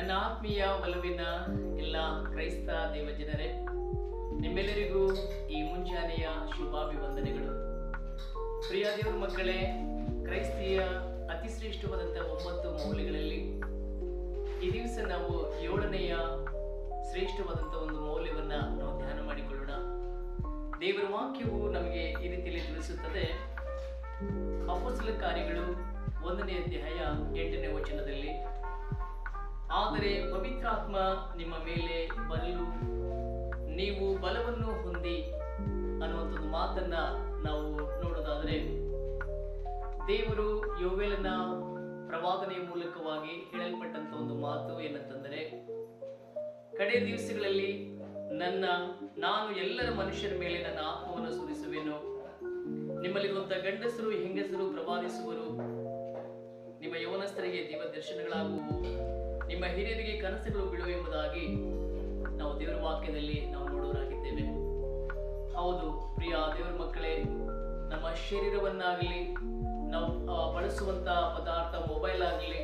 ನನ್ನ ಆತ್ಮೀಯ ಒಲವಿನ ಎಲ್ಲ ಕ್ರೈಸ್ತ ದೇವಜನರೇ, ನಿಮ್ಮೆಲ್ಲರಿಗೂ ಈ ಮುಂಜಾನೆಯ ಶುಭಾಭಿವಂದನೆಗಳು. ಪ್ರಿಯ ದೇವರ ಮಕ್ಕಳೇ, ಕ್ರೈಸ್ತಿಯ ಅತಿ ಶ್ರೇಷ್ಠವಾದಂಥ ಒಂಬತ್ತು ಮೌಲ್ಯಗಳಲ್ಲಿ ಈ ದಿವಸ ನಾವು ಏಳನೆಯ ಶ್ರೇಷ್ಠವಾದಂಥ ಒಂದು ಮೌಲ್ಯವನ್ನ ನಾವು ಧ್ಯಾನ ಮಾಡಿಕೊಳ್ಳೋಣ. ದೇವರ ವಾಕ್ಯವು ನಮಗೆ ಈ ರೀತಿಯಲ್ಲಿ ತಿಳಿಸುತ್ತದೆ. ಅಪೋಸಲ ಕಾರ್ಯಗಳು ಒಂದನೇ ಅಧ್ಯಾಯ ಎಂಟನೇ ವಚನದಲ್ಲಿ ಆದರೆ ಪವಿತ್ರಾತ್ಮ ನಿಮ್ಮ ಮೇಲೆ ಬರಲು ನೀವು ಬಲವನ್ನು ಹೊಂದಿ ಅನ್ನುವಂಥದ್ದು ಮಾತನ್ನ ನಾವು ನೋಡೋದಾದರೆ, ದೇವರು ಯೋವೇಲನ ಪ್ರವಾದನೆಯ ಮೂಲಕವಾಗಿ ಹೇಳಲ್ಪಟ್ಟಂತ ಒಂದು ಮಾತು ಏನಂತಂದರೆ, ಕಡೆ ದಿವಸಗಳಲ್ಲಿ ನನ್ನ, ನಾನು ಎಲ್ಲರ ಮನುಷ್ಯರ ಮೇಲೆ ನನ್ನ ಆತ್ಮವನ್ನು ಸುರಿಸುವೆನು. ನಿಮ್ಮಲ್ಲಿರುವಂತಹ ಗಂಡಸರು, ಹೆಂಗಸರು ಪ್ರವಾದಿಸುವರು. ನಿಮ್ಮ ಯೌವನಸ್ಥರಿಗೆ ದೇವ ದರ್ಶನಗಳಾಗುವು ನಿಮ್ಮ ಹಿರಿಯರಿಗೆ ಕನಸುಗಳು ಬಿಡು ಎಂಬುದಾಗಿ ನಾವು ದೇವರ ವಾಕ್ಯದಲ್ಲಿ ನಾವು ನೋಡೋರಾಗಿದ್ದೇವೆ ಹೌದು, ಪ್ರಿಯ ದೇವರ ಮಕ್ಕಳೇ, ನಮ್ಮ ಶರೀರವನ್ನಾಗಲಿ, ನಾವು ಬಳಸುವಂತ ಪದಾರ್ಥ ಮೊಬೈಲ್ ಆಗಲಿ,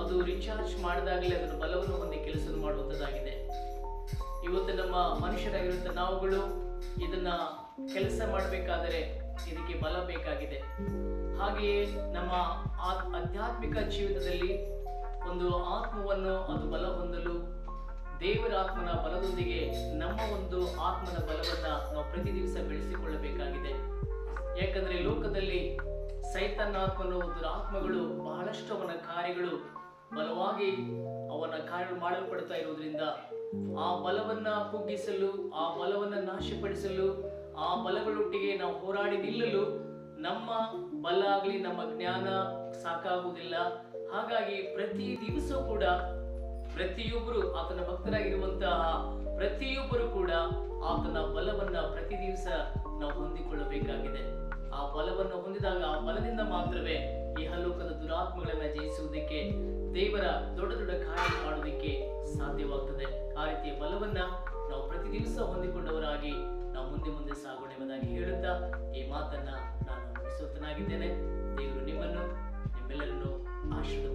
ಅದು ರಿಚಾರ್ಜ್ ಮಾಡಿದಾಗಲಿ ಅದರ ಬಲವನ್ನು ಹೊಂದಿ ಕೆಲಸ ಮಾಡುವಂಥದ್ದಾಗಿದೆ. ಇವತ್ತು ನಮ್ಮ ಮನುಷ್ಯರಾಗಿರುವಂಥ ನಾವುಗಳು ಇದನ್ನ ಕೆಲಸ ಮಾಡಬೇಕಾದರೆ ಇದಕ್ಕೆ ಬಲ ಬೇಕಾಗಿದೆ. ಹಾಗೆಯೇ ನಮ್ಮ ಆಧ್ಯಾತ್ಮಿಕ ಜೀವಿತದಲ್ಲಿ ಒಂದು ಆತ್ಮವನ್ನು ಅದು ಬಲ ಹೊಂದಲು, ದೇವರ ಆತ್ಮನ ಬಲದೊಂದಿಗೆ ನಮ್ಮ ಒಂದು ಆತ್ಮನ ಬಲವನ್ನು ನಾವು ಪ್ರತಿ ದಿವಸ ಬೆಳೆಸಿಕೊಳ್ಳಬೇಕಾಗಿದೆ. ಯಾಕಂದ್ರೆ ಲೋಕದಲ್ಲಿ ಸೈತಾನಾತ್ಮನ ಒಂದು ಆತ್ಮಗಳು ಬಹಳಷ್ಟು ಅವನ ಕಾರ್ಯಗಳು ಬಲವಾಗಿ ಅವನ ಕಾರ್ಯ ಮಾಡಲ್ಪಡ್ತಾ ಇರುವುದರಿಂದ ಆ ಬಲವನ್ನ ಕುಗ್ಗಿಸಲು, ಆ ಬಲವನ್ನ ನಾಶಪಡಿಸಲು, ಆ ಬಲಗಳೊಟ್ಟಿಗೆ ನಾವು ಹೋರಾಡಿ ನಿಲ್ಲಲು ನಮ್ಮ ಬಲ ಆಗಲಿ, ನಮ್ಮ ಜ್ಞಾನ ಸಾಕಾಗುವುದಿಲ್ಲ. ಹಾಗಾಗಿ ಪ್ರತಿ ದಿವಸ ಕೂಡ ಪ್ರತಿಯೊಬ್ಬರು ಆತನ ಭಕ್ತರಾಗಿರುವಂತಹ ಪ್ರತಿಯೊಬ್ಬರು ಕೂಡ ಆತನ ಬಲವನ್ನ ಪ್ರತಿ ದಿವಸ ನಾವು ಹೊಂದಿಕೊಳ್ಳಬೇಕಾಗಿದೆ. ಆ ಬಲವನ್ನು ಹೊಂದಿದಾಗ ಆ ಬಲದಿಂದ ಮಾತ್ರವೇ ಈ ಹಲ್ಲೋಕದ ದುರಾತ್ಮಗಳನ್ನ ಜಯಿಸುವುದಕ್ಕೆ, ದೇವರ ದೊಡ್ಡ ದೊಡ್ಡ ಕಾರ್ಯ ಮಾಡುವುದಕ್ಕೆ ಸಾಧ್ಯವಾಗ್ತದೆ. ಆ ರೀತಿಯ ಬಲವನ್ನ ನಾವು ಪ್ರತಿ ದಿವಸ ಹೊಂದಿಕೊಂಡವರಾಗಿ ನಾವು ಮುಂದೆ ಮುಂದೆ ಸಾಗೋಣ ಎಂಬುದಾಗಿ ಹೇಳುತ್ತಾ ಈ ಮಾತನ್ನ ನಾನು ಮುಗಿಸುತ್ತನಾಗಿದ್ದೇನೆ ದೇವರು ನಿಮ್ಮನ್ನು, ನಿಮ್ಮೆಲ್ಲರನ್ನು ashram.